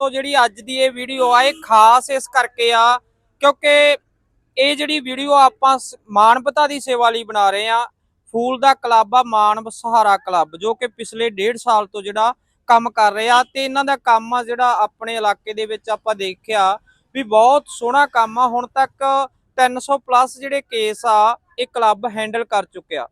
ਤੋਂ ਜਿਹੜੀ ਅੱਜ ਦੀ ਇਹ ਵੀਡੀਓ ਆ, ਇਹ ਖਾਸ ਇਸ ਕਰਕੇ ਆ ਕਿਉਂਕਿ ਇਹ ਜਿਹੜੀ ਵੀਡੀਓ ਆਪਾਂ ਮਾਨਵਤਾ ਦੀ ਸੇਵਾ ਲਈ ਬਣਾ ਰਹੇ ਆ, ਫੂਲ ਦਾ ਕਲੱਬ ਆ, ਮਾਨਵ ਸਹਾਰਾ ਕਲੱਬ, ਜੋ ਕਿ ਪਿਛਲੇ 1.5 ਸਾਲ ਤੋਂ ਜਿਹੜਾ ਕੰਮ ਕਰ ਰਿਹਾ ਤੇ ਇਹਨਾਂ ਦਾ ਕੰਮ ਆ ਜਿਹੜਾ ਆਪਣੇ ਇਲਾਕੇ ਦੇ ਵਿੱਚ ਆਪਾਂ ਦੇਖਿਆ ਵੀ ਬਹੁਤ ਸੋਹਣਾ ਕੰਮ ਆ, ਹੁਣ ਤੱਕ 300 ਪਲੱਸ ਜਿਹੜੇ ਕੇਸ ਆ, ਇਹ ਕਲੱਬ ਹੈਂਡਲ ਕਰ ਚੁੱਕਿਆ।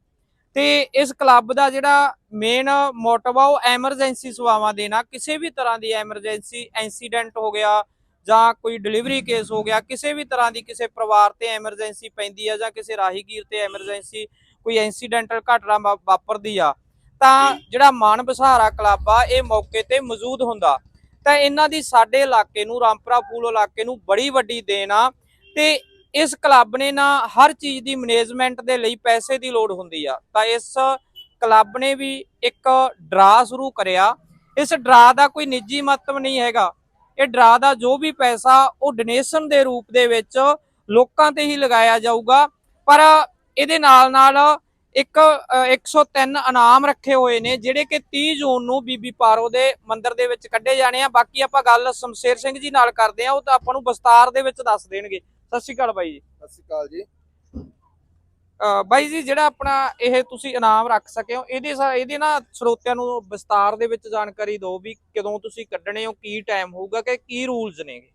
ਤੇ ਇਸ ਕਲੱਬ ਦਾ ਜਿਹੜਾ ਮੇਨ ਮੋਟਿਵ ਆ, ਉਹ ਐਮਰਜੈਂਸੀ ਸੇਵਾਵਾਂ ਦੇਣਾ। ਕਿਸੇ ਵੀ ਤਰ੍ਹਾਂ ਦੀ ਐਮਰਜੈਂਸੀ ਐਕਸੀਡੈਂਟ ਹੋ ਗਿਆ ਜਾਂ ਕੋਈ ਡਿਲੀਵਰੀ ਕੇਸ ਹੋ ਗਿਆ, ਕਿਸੇ ਵੀ ਤਰ੍ਹਾਂ ਦੀ ਕਿਸੇ ਪਰਿਵਾਰ ਤੇ ਐਮਰਜੈਂਸੀ ਪੈਂਦੀ ਆ ਜਾਂ ਕਿਸੇ ਰਾਹੀਗੀਰ ਤੇ ਐਮਰਜੈਂਸੀ ਕੋਈ ਐਕਸੀਡੈਂਟਲ ਘਟਨਾ ਵਾ- ਵਾਪਰਦੀ ਆ, ਤਾਂ ਜਿਹੜਾ ਮਾਨਵ ਬਸਹਾਰਾ ਕਲੱਬ ਆ, ਇਹ ਮੌਕੇ ਤੇ ਮੌਜੂਦ ਹੁੰਦਾ। ਤਾਂ ਇਹਨਾਂ ਦੀ ਸਾਡੇ ਇਲਾਕੇ ਨੂੰ ਰਾਮਪੁਰਾ ਫੂਲ ਇਲਾਕੇ ਨੂੰ ਬੜੀ ਵੱਡੀ ਦੇਣ ਆ। ਤੇ ਇਸ ਕਲੱਬ ਨੇ ਨਾ ਹਰ ਚੀਜ਼ ਦੀ ਮੈਨੇਜਮੈਂਟ ਦੇ ਲਈ ਪੈਸੇ ਦੀ ਲੋੜ ਹੁੰਦੀ ਆ। ਤਾਂ ਇਸ ਕਲੱਬ ਨੇ ਵੀ ਇੱਕ ਡਰਾ ਸ਼ੁਰੂ ਕਰਿਆ। ਇਸ ਡਰਾ ਦਾ ਕੋਈ ਨਿੱਜੀ ਮਤਲਬ ਨਹੀਂ ਹੈਗਾ। ਇਹ ਡਰਾ ਦਾ ਜੋ ਵੀ ਪੈਸਾ ਉਹ ਡੋਨੇਸ਼ਨ ਦੇ ਰੂਪ ਦੇ ਵਿੱਚ ਲੋਕਾਂ ਤੇ ਹੀ ਲਗਾਇਆ ਜਾਊਗਾ। ਪਰ ਇਹਦੇ ਨਾਲ ਨਾਲ ਇੱਕ ਅ, 103 ਇਨਾਮ ਰੱਖੇ ਹੋਏ ਨੇ ਜਿਹੜੇ ਕਿ 30 ਜੂਨ ਨੂੰ ਬੀਬੀ ਪਾਰੋ ਦੇ ਮੰਦਿਰ ਦੇ ਵਿੱਚ ਕੱਢੇ ਜਾਣੇ ਆ। ਬਾਕੀ ਆਪਾਂ ਗੱਲ ਸ਼ਮਸ਼ੇਰ ਸਿੰਘ ਜੀ ਨਾਲ ਕਰਦੇ ਆ ਉਹ ਤਾਂ ਆਪਾਂ ਨੂੰ ਵਿਸਤਾਰ ਦੇ ਵਿੱਚ ਦੱਸ ਦੇਣਗੇ। ਸਤਿ ਸ਼੍ਰੀ ਅਕਾਲ ਬਾਈ ਜੀ। ਸਤਿ ਸ਼੍ਰੀ ਅਕਾਲ ਜੀ। ਬਾਈ ਜੀ ਜਿਹੜਾ ਆਪਣਾ ਇਹ ਤੁਸੀਂ ਇਨਾਮ ਰੱਖ ਸਕੇ ਹੋ ਇਹਦੇ ਇਹਦੇ ਨਾ ਸਰੋਤਿਆਂ ਨੂੰ ਵਿਸਤਾਰ ਦੇ ਵਿੱਚ ਜਾਣਕਾਰੀ ਦਿਓ ਵੀ ਕਦੋਂ ਤੁਸੀਂ ਕੱਢਣੇ ਹੋ ਕੀ ਟਾਈਮ ਹੋਊਗਾ ਕਿ ਕੀ ਰੂਲਸ ਨੇਗੇ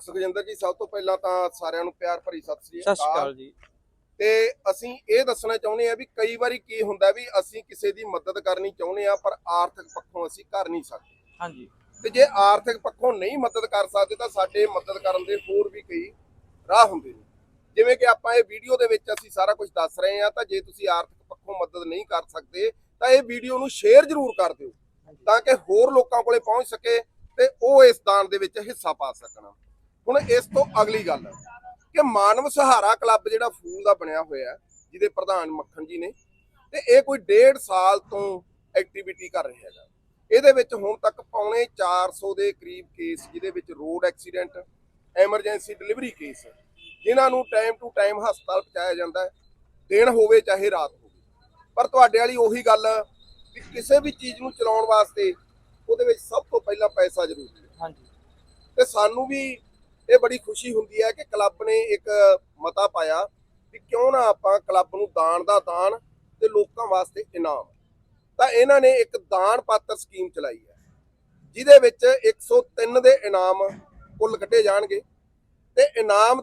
ਸੁਖਜਿੰਦਰ ਜੀ ਸਭ ਤੋਂ ਪਹਿਲਾਂ ਤਾਂ ਸਾਰਿਆਂ ਨੂੰ ਪਿਆਰ ਭਰੀ ਸਤਿ ਸ਼੍ਰੀ ਸਤਿ ਸ਼੍ਰੀ ਅਕਾਲ। ਜੀ। ਤੇ ਅਸੀਂ ਇਹ ਦੱਸਣਾ ਚਾਹੁੰਦੇ ਆ ਵੀ ਕਈ ਵਾਰੀ ਕੀ ਹੁੰਦਾ ਵੀ ਅਸੀਂ ਕਿਸੇ ਦੀ ਮਦਦ ਕਰਨੀ ਚਾਹੁੰਦੇ ਆ ਪਰ ਆਰਥਿਕ ਪੱਖੋਂ ਅਸੀਂ ਕਰ ਨਹੀਂ ਸਕਦੇ। ਹਾਂਜੀ। ਤੇ ਜੇ ਆਰਥਿਕ ਪੱਖੋਂ ਨਹੀਂ ਮਦਦ ਕਰ ਸਕਦੇ ਤਾਂ ਸਾਡੇ ਮਦਦ ਕਰਨ ਦੇ ਹੋਰ ਵੀ ਕਈ ਰਾਹ ਹੁੰਦੇ ਨੇ। ਜਿਵੇਂ ਕਿ ਆਪਾਂ ਇਹ ਵੀਡੀਓ ਦੇ ਵਿੱਚ ਅਸੀਂ ਸਾਰਾ ਕੁਝ ਦੱਸ ਰਹੇ ਆ ਤਾਂ ਜੇ ਤੁਸੀਂ ਆਰਥਿਕ ਪੱਖੋਂ ਮਦਦ ਨਹੀਂ ਕਰ ਸਕਦੇ ਤਾਂ ਇਹ ਵੀਡੀਓ ਨੂੰ ਸ਼ੇਅਰ ਜ਼ਰੂਰ ਕਰ ਦਿਓ ਤਾਂ ਕਿ ਹੋਰ ਲੋਕਾਂ ਕੋਲੇ ਪਹੁੰਚ ਸਕੇ ਤੇ ਉਹ ਇਸ ਦਾਨ ਦੇ ਵਿੱਚ ਹਿੱਸਾ ਪਾ ਸਕਣ। ਹੁਣ ਇਸ ਤੋਂ ਅਗਲੀ ਗੱਲ ਕਿ ਮਾਨਵ ਸਹਾਰਾ ਕਲੱਬ ਜਿਹੜਾ ਫੂਲ ਦਾ ਬਣਿਆ ਹੋਇਆ ਹੈ, ਜਿਹਦੇ ਪ੍ਰਧਾਨ ਮੱਖਣ ਜੀ ਨੇ ਤੇ ਇਹ ਕੋਈ ਡੇਢ ਸਾਲ ਤੋਂ ਐਕਟੀਵਿਟੀ ਕਰ ਰਿਹਾ ਹੈਗਾ। ਇਹਦੇ ਵਿੱਚ ਹੁਣ ਤੱਕ ਪੌਣੇ 400 ਦੇ ਕਰੀਬ ਕੇਸ ਜਿਹਦੇ ਵਿੱਚ road accident emergency delivery case. ਜਿਨ੍ਹਾਂ ਨੂੰ ਟਾਈਮ ਟੂ ਟਾਈਮ ਹਸਪਤਾਲ ਪਹੁੰਚਾਇਆ ਜਾਂਦਾ ਹੈ। ਦਿਨ ਹੋਵੇ ਚਾਹੇ ਰਾਤ ਹੋਵੇ। ਪਰ ਤੁਹਾਡੇ ਵਾਲੀ ਉਹੀ ਗੱਲ ਕਿ ਕਿਸੇ ਵੀ ਚੀਜ਼ ਨੂੰ ਚਲਾਉਣ ਵਾਸਤੇ ਉਹਦੇ ਵਿੱਚ ਸਭ ਤੋਂ ਪਹਿਲਾਂ ਪੈਸਾ ਜ਼ਰੂਰੀ ਹੈ। ਹਾਂਜੀ। ਤੇ ਸਾਨੂੰ ਵੀ ਇਹ ਬੜੀ ਖੁਸ਼ੀ ਹੁੰਦੀ ਹੈ ਕਿ ਕਲੱਬ ਨੇ ਇੱਕ ਮਤਾ ਪਾਇਆ ਵੀ ਕਿਉਂ ਨਾ ਆਪਾਂ ਕਲੱਬ ਨੂੰ ਦਾਨ ਦਾ ਦਾਨ ਤੇ ਲੋਕਾਂ ਵਾਸਤੇ ਇਨਾਮ। ਤਾਂ ਇਹਨਾਂ ਨੇ ਇੱਕ ਦਾਨ ਪਾਤਰ ਸਕੀਮ ਚਲਾਈ ਹੈ। ਜਿਹਦੇ ਵਿੱਚ 103 ਦੇ ਇਨਾਮ ਕੁੱਲ ਕੱਢੇ ਜਾਣਗੇ। ਤੇ ਇਨਾਮ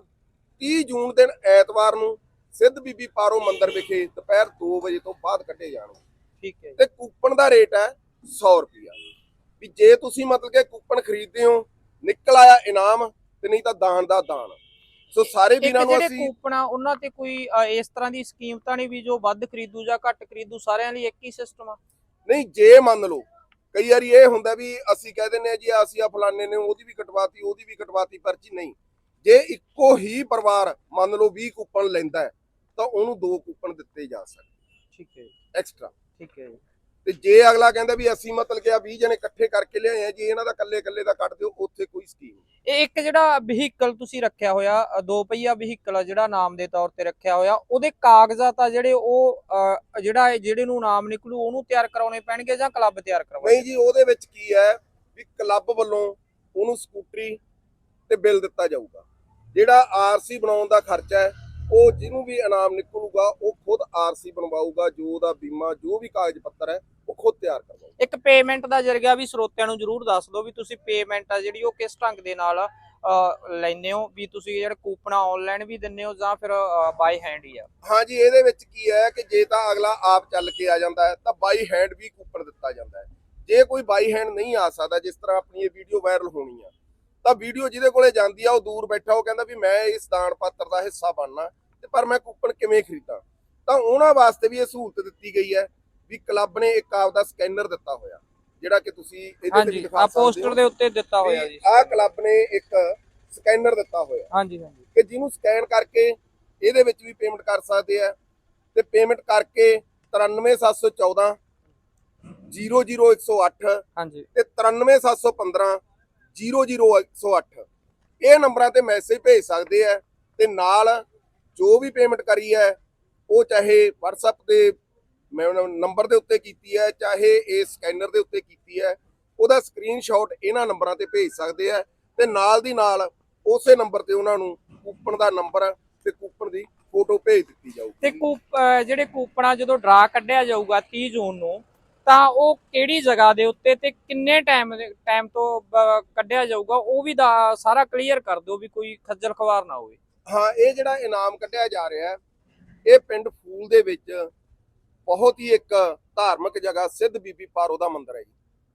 30 ਜੂਨ ਦਿਨ ਐਤਵਾਰ ਨੂੰ ਸਿੱਧ ਬੀਬੀ ਪਾਰੋ ਮੰਦਿਰ ਵਿਖੇ ਦੁਪਹਿਰ 2 ਵਜੇ ਤੋਂ ਬਾਅਦ ਕੱਢੇ ਜਾਣਗੇ। ਠੀਕ ਹੈ ਤੇ ਕੂਪਨ ਦਾ ਰੇਟ ਹੈ 100 ਰੁਪਿਆ ਵੀ ਜੇ ਤੁਸੀਂ ਮਤਲਬ ਕਿ ਕੂਪਨ ਖਰੀਦਦੇ ਹੋ ਨਿਕਲ ਆਇਆ ਇਨਾਮ ਤੇ ਨਹੀਂ ਤਾਂ ਦਾਨ ਦਾ ਦਾਨ। ਸੋ ਸਾਰੇ ਵੀਰਾਂ ਨੂੰ ਜਿਹੜੇ ਅਸੀਂ ਕੂਪਨ ਆ ਉਹਨਾਂ ਤੇ ਕੋਈ ਇਸ ਤਰ੍ਹਾਂ ਦੀ ਸਕੀਮ ਤਾਂ ਨਹੀਂ ਵੀ ਜੋ ਵੱਧ ਖਰੀਦੂ ਜਾਂ ਘੱਟ ਖਰੀਦੂ ਸਾਰਿਆਂ ਲਈ ਇੱਕ ਹੀ ਸਿਸਟਮ ਆ। ਨਹੀਂ ਜੇ ਮੰਨ ਲਓ ਕਈ ਵਾਰੀ ਇਹ ਹੁੰਦਾ ਵੀ ਅਸੀਂ ਕਹਿ ਦਿੰਦੇ ਆ ਜੀ ਅਸੀਂ ਆ ਫਲਾਣੇ ਨੇ ਉਹਦੀ ਵੀ ਕਟਵਾਤੀ ਉਹਦੀ ਵੀ ਕਟਵਾਤੀ ਪਰਚੀ ਨਹੀਂ। ਜੇ ਇੱਕੋ ਹੀ ਪਰਿਵਾਰ ਮੰਨ ਲਓ 20 ਕੂਪਨ ਲੈਂਦਾ ਤਾਂ ਉਹਨੂੰ ਦੋ ਕੂਪਨ ਦਿੱਤੇ ਜਾ ਸਕਦੇ। ਠੀਕ ਹੈ ਐਕਸਟਰਾ ਠੀਕ ਹੈ ਤੇ ਜੇ ਅਗਲਾ ਕਹਿੰਦਾ ਵੀ ਅਸੀਂ ਮਤਲਬ ਕਿ ਆ 20 ਜਣੇ ਇਕੱਠੇ ਕਰਕੇ ਲਿਆਏ ਆ ਜੀ ਇਹਨਾਂ ਦਾ ਕੱਲੇ ਕੱਲੇ ਦਾ ਕੱਟ ਦਿਓ ਉੱਥੇ ਕੋਈ ਸਕੀਮ ਨਹੀਂ। ਇਹ ਇੱਕ ਜਿਹੜਾ ਵਹੀਕਲ ਤੁਸੀਂ ਰੱਖਿਆ ਹੋਇਆ ਦੋ ਪਹੀਆ ਵਹੀਕਲ ਆ ਜਿਹੜਾ ਨਾਮ ਦੇ ਤੌਰ ਤੇ ਰੱਖਿਆ ਹੋਇਆ ਉਹਦੇ ਕਾਗਜ਼ਾਤ ਆ ਜਿਹੜੇ ਉਹ ਜਿਹੜਾ ਜਿਹੜੇ ਨੂੰ ਨਾਮ ਨਿਕਲੂ ਉਹਨੂੰ ਤਿਆਰ ਕਰਾਉਣੇ ਪੈਣਗੇ ਜਾਂ ਕਲੱਬ ਤਿਆਰ ਕਰਵਾਏ ਨਹੀਂ ਜੀ ਉਹਦੇ ਵਿੱਚ ਕੀ ਹੈ ਵੀ ਕਲੱਬ ਵੱਲੋਂ ਉਹਨੂੰ ਸਕੂਟਰੀ ਤੇ ਬਿੱਲ ਦਿੱਤਾ ਜਾਊਗਾ। ਜਿਹੜਾ ਆਰਸੀ ਬਣਾਉਣ ਦਾ ਖਰਚਾ ਹੈ ਉਹ ਜਿਹਨੂੰ ਵੀ ਇਨਾਮ ਨਿਕਲੂਗਾ ਉਹ ਖੁਦ ਆਰਸੀ ਬਣਵਾਊਗਾ ਜੋ ਉਹਦਾ ਬੀਮਾ ਜੋ ਵੀ ਕਾਗਜ਼ ਪੱਤਰ ਹੈ ਉਹ ਖੁਦ ਤਿਆਰ ਕਰਵਾਊਗਾ ਇੱਕ ਪੇਮੈਂਟ ਦਾ ਜਰੀਆ ਵੀ ਸਰੋਤਿਆਂ ਨੂੰ ਜਰੂਰ ਦੱਸ ਦਿਓ ਵੀ ਤੁਸੀਂ ਪੇਮੈਂਟ ਆ ਜਿਹੜੀ ਉਹ ਕਿਸ ਢੰਗ ਦੇ ਨਾਲ ਲੈਂਦੇ ਹੋ ਵੀ ਤੁਸੀਂ ਜਿਹੜੇ ਕੂਪਨ ਆਨਲਾਈਨ ਵੀ ਦਿੰਦੇ ਹੋ ਜਾਂ ਫਿਰ ਬਾਈ ਹੈਂਡ ਹੀ ਆ? ਹਾਂਜੀ ਇਹਦੇ ਵਿੱਚ ਕੀ ਹੈ ਕਿ ਜੇ ਤਾਂ ਅਗਲਾ ਆਪ ਚੱਲ ਕੇ ਆ ਜਾਂਦਾ ਹੈ ਤਾਂ ਬਾਈ ਹੈਂਡ ਵੀ ਕੂਪਨ ਦਿੱਤਾ ਜਾਂਦਾ ਹੈ। ਜੇ ਕੋਈ ਬਾਈ ਹੈਂਡ ਨਹੀਂ ਆ ਸਕਦਾ ਜਿਸ ਤਰ੍ਹਾਂ ਆਪਣੀ ਇਹ ਵੀਡੀਓ ਵਾਇਰਲ ਹੋਣੀ ਆ ਤਾਂ ਵੀਡੀਓ ਜਿਹਦੇ ਕੋਲੇ ਜਾਂਦੀ ਆ ਉਹ ਦੂਰ ਬੈਠਾ ਉਹ ਕਹਿੰਦਾ ਵੀ ਮੈਂ ਇਸ ਦਾਨ ਪਾਤਰ ਦਾ ਹਿੱਸਾ ਬਣਨਾ। ਤੇ ਪਰ ਮੈਂ ਕੂਪਨ ਕਿਵੇਂ ਖਰੀਦਾਂ? ਤਾਂ ਉਹਨਾਂ ਵਾਸਤੇ ਵੀ ਇਹ ਸਹੂਲਤ ਦਿੱਤੀ ਗਈ ਹੈ ਵੀ ਕਲੱਬ ਨੇ ਇੱਕ ਆਪਦਾ ਸਕੈਨਰ ਦਿੱਤਾ ਹੋਇਆ ਜਿਹੜਾ ਕਿ ਤੁਸੀਂ ਇਹਦੇ ਤੇ ਵੀ ਹਾਂਜੀ ਦਿਖਾ ਆ ਸਕਦੇ ਪੋਸਟਰ ਦੇ ਹੋ ਉੱਤੇ ਦਿੱਤਾ ਹੋਇਆ ਜੀ। ਆਹ ਕਲੱਬ ਨੇ ਇੱਕ ਸਕੈਨਰ ਦਿੱਤਾ ਹੋਇਆ। ਹਾਂਜੀ ਹਾਂਜੀ। ਕਿ ਜਿਹਨੂੰ ਸਕੈਨ ਕਰਕੇ ਇਹਦੇ ਵਿੱਚ ਵੀ ਪੇਮੈਂਟ ਕਰ ਸਕਦੇ ਆ। ਤੇ ਪੇਮੈਂਟ ਕਰਕੇ 93714 00108 ਹਾਂਜੀ। ਤੇ 93715 00108 ਇਹ ਨੰਬਰਾਂ ਤੇ ਮੈਸੇਜ ਭੇਜ ਸਕਦੇ ਆ ਤੇ ਨਾਲ ਜੋ ਵੀ ਪੇਮੈਂਟ ਕਰੀ ਹੈ, ਉਹ ਚਾਹੇ WhatsApp ਦੇ ਨੰਬਰ ਦੇ ਉੱਤੇ ਕੀਤੀ ਹੈ, ਚਾਹੇ ਇਹ ਸਕੈਨਰ ਦੇ ਉੱਤੇ ਕੀਤੀ ਹੈ, ਉਹਦਾ ਸਕਰੀਨਸ਼ਾਟ ਇਹਨਾਂ ਨੰਬਰਾਂ ਤੇ ਭੇਜ ਸਕਦੇ ਆ ਤੇ ਨਾਲ ਦੀ ਨਾਲ ਉਸੇ ਨੰਬਰ ਤੇ ਉਹਨਾਂ ਨੂੰ ਕੂਪਨ ਦਾ ਨੰਬਰ ਤੇ ਕੂਪਨ ਦੀ ਫੋਟੋ ਭੇਜ ਦਿੱਤੀ ਜਾਊਗੀ। ਤੇ ਕੂਪ, ਅਹ, ਜਿਹੜੇ ਕੂਪਨਾਂ ਜਦੋਂ ਡਰਾ ਕੱਢਿਆ ਜਾਊਗਾ 30 ਜੂਨ ਨੂੰ, ਤਾਂ ਉਹ ਕਿਹੜੀ ਜਗ੍ਹਾ ਦੇ ਉੱਤੇ ਤੇ ਕਿੰਨੇ ਟਾਈਮ ਟਾਈਮ ਤੋਂ ਕੱਢਿਆ ਜਾਊਗਾ, ਉਹ ਵੀ ਦਾ ਸਾਰਾ ਕਲੀਅਰ ਕਰ ਦਿਓ ਵੀ ਕੋਈ ਖੱਜਲ ਖਵਾਰ ਨਾ ਹੋਵੇ। ਹਾਂ, ਇਹ ਜਿਹੜਾ ਇਨਾਮ ਕੱਢਿਆ ਜਾ ਰਿਹਾ ਹੈ, ਇਹ ਪਿੰਡ ਫੂਲ ਦੇ ਵਿੱਚ ਬਹੁਤ ਹੀ ਇੱਕ ਧਾਰਮਿਕ ਜਗ੍ਹਾ ਸਿੱਧ ਬੀਬੀ ਪਾਰੋ ਦਾ ਮੰਦਿਰ ਹੈ ਜੀ,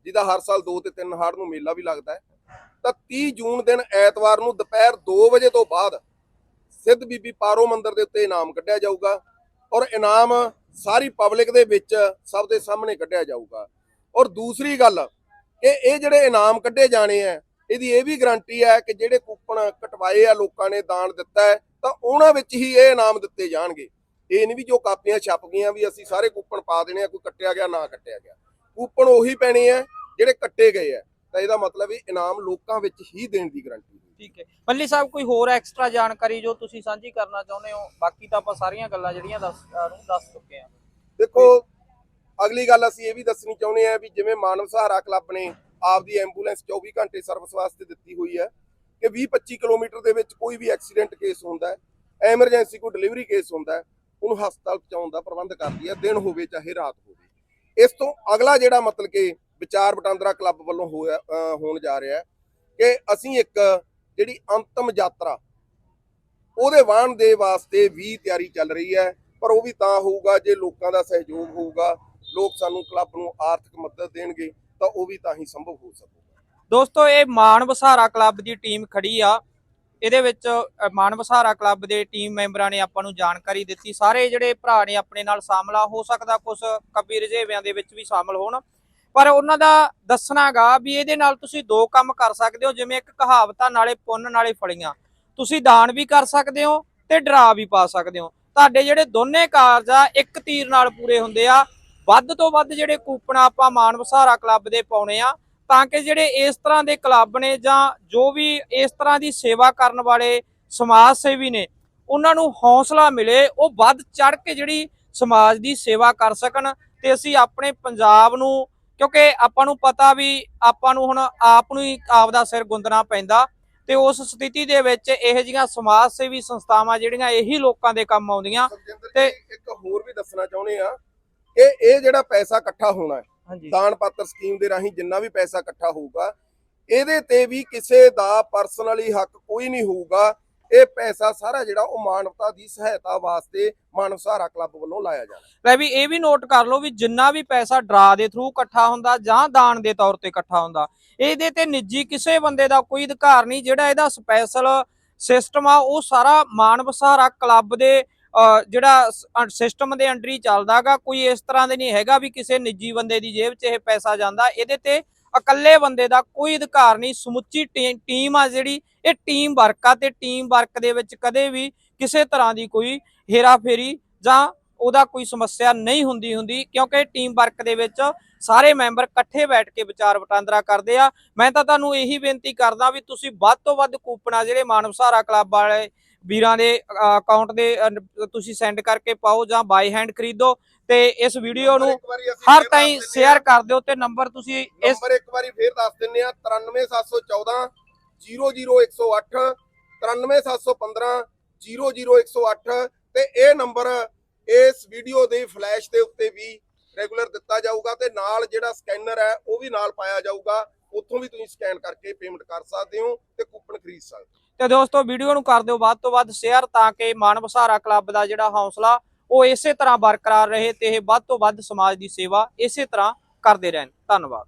ਜਿਹਦਾ ਹਰ ਸਾਲ 2 ਤੇ 3 ਹਾੜ ਨੂੰ ਮੇਲਾ ਵੀ ਲੱਗਦਾ ਹੈ। ਤਾਂ 30 ਜੂਨ ਦਿਨ ਐਤਵਾਰ ਨੂੰ ਦੁਪਹਿਰ 2 ਵਜੇ ਤੋਂ ਬਾਅਦ ਸਿੱਧ ਬੀਬੀ ਪਾਰੋ ਮੰਦਿਰ ਦੇ ਉੱਤੇ ਇਨਾਮ ਕੱਢਿਆ ਜਾਊਗਾ ਔਰ ਇਨਾਮ ਸਾਰੀ ਪਬਲਿਕ ਦੇ ਵਿੱਚ ਸਭ ਦੇ ਸਾਹਮਣੇ ਕੱਢਿਆ ਜਾਊਗਾ। ਔਰ ਦੂਸਰੀ ਗੱਲ ਕਿ ਇਹ ਜਿਹੜੇ ਇਨਾਮ ਕੱਢੇ ਜਾਣੇ ਆ ਇਹਦੀ ਇਹ ਵੀ ਗਾਰੰਟੀ ਹੈ ਕਿ ਜਿਹੜੇ ਕੂਪਨ ਕਟਵਾਏ ਆ ਲੋਕਾਂ ਨੇ ਦਾਨ ਦਿੱਤਾ ਹੈ ਤਾਂ ਉਹਨਾਂ ਵਿੱਚ ਹੀ ਇਹ ਇਨਾਮ ਦਿੱਤੇ ਜਾਣਗੇ। ਇਹ ਨਹੀਂ ਵੀ ਜੋ ਕਾਪੀਆਂ ਛਪ ਗਈਆਂ ਵੀ ਅਸੀਂ ਸਾਰੇ ਕੂਪਨ ਪਾ ਦੇਣੇ ਆ ਕੋਈ ਕੱਟਿਆ ਗਿਆ ਨਾ ਕੱਟਿਆ ਗਿਆ। ਕੂਪਨ ਉਹੀ ਪੈਣੇ ਆ ਜਿਹੜੇ ਕੱਟੇ ਗਏ ਆ। ਤਾਂ ਇਹਦਾ ਮਤਲਬ ਇਹ ਇਨਾਮ ਲੋਕਾਂ ਵਿੱਚ ਹੀ ਦੇਣ ਦੀ ਗਾਰੰਟੀ ਠੀਕ ਹੈ। ਮੱਲੀ ਸਾਹਿਬ ਕੋਈ ਹੋਰ ਐਕਸਟਰਾ ਜਾਣਕਾਰੀ ਜੋ ਤੁਸੀਂ ਸਾਂਝੀ ਕਰਨਾ ਚਾਹੁੰਦੇ ਹੋ? ਬਾਕੀ ਤਾਂ ਆਪਾਂ ਸਾਰੀਆਂ ਗੱਲਾਂ ਜਿਹੜੀਆਂ ਦੱਸ ਨੂੰ ਦੱਸ ਚੁੱਕੇ ਹਾਂ। ਦੇਖੋ ਅਗਲੀ ਗੱਲ ਅਸੀਂ ਇਹ ਵੀ ਦੱਸਣੀ ਚਾਹੁੰਦੇ ਆ ਵੀ ਜਿਵੇਂ ਮਾਨਵ ਸਹਾਰਾ ਕਲੱਬ ਨੇ ਆਪਦੀ ਐਂਬੂਲੈਂਸ 24 ਘੰਟੇ ਸਰਵਿਸ ਵਾਸਤੇ ਦਿੱਤੀ ਹੋਈ ਹੈ ਕਿ 20-25 ਕਿਲੋਮੀਟਰ ਦੇ ਵਿੱਚ ਕੋਈ ਵੀ ਐਕਸੀਡੈਂਟ ਕੇਸ ਹੁੰਦਾ ਹੈ ਐਮਰਜੈਂਸੀ ਕੋਈ ਡਿਲੀਵਰੀ ਕੇਸ ਹੁੰਦਾ ਹੈ, ਉਹਨੂੰ ਹਸਪਤਾਲ ਪਹੁੰਚਾਉਣ ਦਾ ਪ੍ਰਬੰਧ ਕਰਦੀ ਹੈ, ਦਿਨ ਹੋਵੇ ਚਾਹੇ ਰਾਤ ਹੋਵੇ। ਇਸ ਤੋਂ ਅਗਲਾ ਜਿਹੜਾ ਮਤਲਬ ਕਿ ਵਿਚਾਰ ਵਟਾਂਦਰਾ ਕਲੱਬ ਵੱਲੋਂ ਹੋਇਆ ਹੋਣ ਜਾ ਰਿਹਾ ਹੈ ਕਿ ਅਸੀਂ ਇੱਕ ਜਿਹੜੀ ਅੰਤਮ ਯਾਤਰਾ, ਉਹਦੇ ਵਾਹਨ ਦੇ ਵਾਸਤੇ ਵੀ ਤਿਆਰੀ ਚੱਲ ਰਹੀ ਹੈ, ਪਰ ਉਹ ਵੀ ਤਾਂ ਹੋਊਗਾ ਜੇ ਲੋਕਾਂ ਦਾ ਸਹਿਯੋਗ ਹੋਊਗਾ, ਲੋਕ ਸਾਨੂੰ ਕਲੱਬ ਨੂੰ ਆਰਥਿਕ ਮਦਦ ਦੇਣਗੇ। ਤਾਂ ਉਹ ਵੀ ਤਾਂ ਹੀ ਸੰਭਵ ਹੋ ਸਕੂਗਾ। ਦੋਸਤੋ, ਇਹ ਮਾਨ ਵਸਾਰਾ ਕਲੱਬ ਦੀ ਟੀਮ ਖੜੀ ਆ। ਇਹਦੇ ਵਿੱਚ ਮਾਨ ਵਸਾਰਾ ਕਲੱਬ ਦੇ ਟੀਮ ਮੈਂਬਰਾਂ ਨੇ ਆਪਾਂ ਨੂੰ ਜਾਣਕਾਰੀ ਦਿੱਤੀ। ਸਾਰੇ ਜਿਹੜੇ ਭਰਾ ਨੇ ਆਪਣੇ ਨਾਲ ਸ਼ਾਮਲ ਹੋ ਸਕਦਾ ਕੁਝ ਕਬੀ ਰਜੇਵਿਆਂ ਦੇ ਵਿੱਚ ਵੀ ਸ਼ਾਮਲ ਹੋਣ। ਪਰ ਉਹਨਾਂ ਦਾ ਦੱਸਣਾਗਾ ਵੀ ਇਹਦੇ ਨਾਲ ਤੁਸੀਂ ਦੋ ਕੰਮ ਕਰ ਸਕਦੇ ਹੋ, ਜਿਵੇਂ ਇੱਕ ਕਹਾਵਤ ਨਾਲੇ ਪੁੰਨ ਨਾਲੇ ਫਲੀਆਂ। ਤੁਸੀਂ ਦਾਨ ਵੀ ਕਰ ਸਕਦੇ ਹੋ ਤੇ ਡਰਾ ਵੀ ਪਾ ਸਕਦੇ ਹੋ। ਤੁਹਾਡੇ ਜਿਹੜੇ ਦੋਨੇ ਕਾਰਜ ਆ, ਇੱਕ ਤੀਰ ਨਾਲ ਪੂਰੇ ਹੁੰਦੇ ਆ। ਵੱਧ ਤੋਂ ਵੱਧ ਜਿਹੜੇ ਕੂਪਨ ਆਪਾਂ ਮਾਨ ਵਸਾਰਾ ਕਲੱਬ ਦੇ ਪਾਉਣੇ ਆ ਤਾਂ ਕਿ ਜਿਹੜੇ ਇਸ ਤਰ੍ਹਾਂ ਦੇ ਕਲੱਬ ਨੇ ਜਾਂ ਜੋ ਵੀ ਇਸ ਤਰ੍ਹਾਂ ਦੀ ਸੇਵਾ ਕਰਨ ਵਾਲੇ ਸਮਾਜ ਸੇਵੀ ਨੇ ਉਹਨਾਂ ਨੂੰ ਹੌਸਲਾ ਮਿਲੇ ਉਹ ਵੱਧ ਚੜ ਕੇ ਜਿਹੜੀ ਸਮਾਜ ਦੀ ਸੇਵਾ ਕਰ ਸਕਣ ਤੇ ਅਸੀਂ ਆਪਣੇ ਪੰਜਾਬ ਨੂੰ ਕਿਉਂਕਿ ਆਪਾਂ ਨੂੰ ਪਤਾ ਵੀ ਆਪਾਂ ਨੂੰ ਹੁਣ ਆਪ ਨੂੰ ਹੀ ਆਪਦਾ ਸਿਰ ਗੁੰਦਣਾ ਪੈਂਦਾ ਤੇ ਉਸ ਸਥਿਤੀ ਦੇ ਵਿੱਚ ਇਹੋ ਜਿਹੀਆਂ ਸਮਾਜ ਸੇਵੀ ਸੰਸਥਾਵਾਂ ਜਿਹੜੀਆਂ ਇਹੀ ਲੋਕਾਂ ਦੇ ਕੰਮ ਆਉਂਦੀਆਂ ਤੇ- ਇੱਕ ਹੋਰ ਵੀ ਦੱਸਣਾ ਚਾਹੁੰਦੇ ਆ ਕਿ ਇਹ ਜਿਹੜਾ ਪੈਸਾ ਇਕੱਠਾ ਹੋਣਾ ਹੈ ਦਾਨ ਪਾਤਰ ਸਕੀਮ ਦੇ ਰਾਹੀਂ ਜਿੰਨਾ ਵੀ ਪੈਸਾ ਇਕੱਠਾ ਹੋਊਗਾ ਇਹਦੇ ਤੇ ਵੀ ਕਿਸੇ ਦਾ ਪਰਸਨਲੀ ਹੱਕ ਕੋਈ ਨਹੀਂ ਹੋਊਗਾ। ਇਹ ਪੈਸਾ ਸਾਰਾ ਜਿਹੜਾ ਉਹ ਮਾਨਵਤਾ ਦੀ ਸਹਾਇਤਾ ਵਾਸਤੇ ਮਾਨਵ ਸਹਾਰਾ ਕਲੱਬ ਵੱਲੋਂ ਲਾਇਆ ਜਾਣਾ। ਲੈ ਵੀ ਇਹ ਵੀ ਨੋਟ ਕਰ ਲਓ ਵੀ ਜਿੰਨਾ ਵੀ ਪੈਸਾ ਡਰਾ ਦੇ ਥਰੂ ਇਕੱਠਾ ਹੁੰਦਾ ਜਾਂ ਦਾਨ ਦੇ ਤੌਰ ਤੇ ਇਕੱਠਾ ਹੁੰਦਾ ਇਹਦੇ ਤੇ ਨਿੱਜੀ ਕਿਸੇ ਬੰਦੇ ਦਾ ਕੋਈ ਅਧਿਕਾਰ ਨਹੀਂ ਜਿਹੜਾ ਇਹਦਾ ਸਪੈਸ਼ਲ ਸਿਸਟਮ ਆ ਉਹ ਸਾਰਾ ਮਾਨਵ ਸਹਾਰਾ ਕਲੱਬ ਦੇ ਜਿਹੜਾ ਸਿਸਟਮ ਦੇ ਅੰਡਰ ਹੀ ਚੱਲਦਾਗਾ ਕੋਈ ਇਸ ਤਰ੍ਹਾਂ ਦੇ ਨਹੀਂ ਹੈਗਾ ਵੀ ਕਿਸੇ ਨਿੱਜੀ ਬੰਦੇ ਦੀ ਜੇਬ 'ਚ ਇਹ ਪੈਸਾ ਜਾਂਦਾ। ਇਹਦੇ ਤੇ ਇਕੱਲੇ ਬੰਦੇ ਦਾ ਕੋਈ ਅਧਿਕਾਰ ਨਹੀਂ। ਸਮੁੱਚੀ ਟੀਮ ਆ ਜਿਹੜੀ, ਇਹ ਟੀਮ ਵਰਕ ਆ ਤੇ ਟੀਮ ਵਰਕ ਦੇ ਵਿੱਚ ਕਦੇ ਵੀ ਕਿਸੇ ਤਰ੍ਹਾਂ ਦੀ ਕੋਈ ਹੇਰਾਫੇਰੀ ਜਾਂ ਉਹਦਾ ਕੋਈ ਸਮੱਸਿਆ ਨਹੀਂ ਹੁੰਦੀ ਹੁੰਦੀ। ਕਿਉਂਕਿ ਟੀਮ ਵਰਕ ਦੇ ਵਿੱਚ ਸਾਰੇ ਮੈਂਬਰ ਇਕੱਠੇ ਬੈਠ ਕੇ ਵਿਚਾਰ ਵਟਾਂਦਰਾ ਕਰਦੇ ਆ। ਮੈਂ ਤਾਂ ਤੁਹਾਨੂੰ ਇਹੀ ਬੇਨਤੀ ਕਰਦਾ ਵੀ ਤੁਸੀਂ ਵੱਧ ਤੋਂ ਵੱਧ ਕੂਪਨਾਂ, ਜਿਹੜੇ ਮਾਨਵ ਸਹਾਰਾ ਕਲੱਬ ਵਾਲੇ ਵੀਰਾਂ ਦੇ ਅਕਾਊਂਟ ਦੇ ਤੁਸੀਂ ਸੈਂਡ ਕਰਕੇ ਪਾਓ ਜਾਂ ਬਾਈ ਹੈਂਡ ਖਰੀਦੋ ਤੇ ਇਸ ਵੀਡੀਓ ਨੂੰ ਹਰ ਤਾਈਂ ਸ਼ੇਅਰ। ਕਰ ਦਿਓ ਤੇ ਨੰਬਰ ਤੁਸੀਂ ਇਸ ਨੰਬਰ ਇੱਕ ਵਾਰੀ ਫੇਰ ਦੱਸ ਦਿੰਨੇ ਆ 93714 00108 93715 00108 ਤੇ ਇਹ ਨੰਬਰ ਇਸ ਵੀਡੀਓ ਦੇ ਫਲੈਸ਼ ਦੇ ਉੱਤੇ ਵੀ ਰੈਗੂਲਰ ਦਿੱਤਾ ਜਾਊਗਾ ਤੇ ਨਾਲ ਜਿਹੜਾ ਸਕੈਨਰ ਹੈ ਉਹ ਵੀ ਨਾਲ ਪਾਇਆ ਜਾਊਗਾ ਉੱਥੋਂ ਵੀ ਤੁਸੀਂ ਸਕੈਨ ਕਰਕੇ ਪੇਮੈਂਟ ਕਰ ਸਕਦੇ ਹੋ ਤੇ ਕੂਪਨ ਖਰੀਦ ਸਕਦੇ ਹੋ ਤੇ ਦੋਸਤੋ ਵੀਡੀਓ ਨੂੰ ਕਰ ਦਿਓ ਵੱਧ ਤੋਂ ਵੱਧ ਸ਼ੇਅਰ ਤਾਂ ਕਿ ਮਾਨਵ ਸਹਾਰਾ ਕਲੱਬ ਦਾ ਜਿਹੜਾ ਹੌਸਲਾ, ਉਹ ਇਸੇ ਤਰ੍ਹਾਂ ਬਰਕਰਾਰ ਰਹੇ ਤੇ ਇਹ ਵੱਧ ਤੋਂ ਵੱਧ ਸਮਾਜ ਦੀ ਸੇਵਾ ਇਸੇ ਤਰ੍ਹਾਂ ਕਰਦੇ ਰਹਿਣ। ਧੰਨਵਾਦ।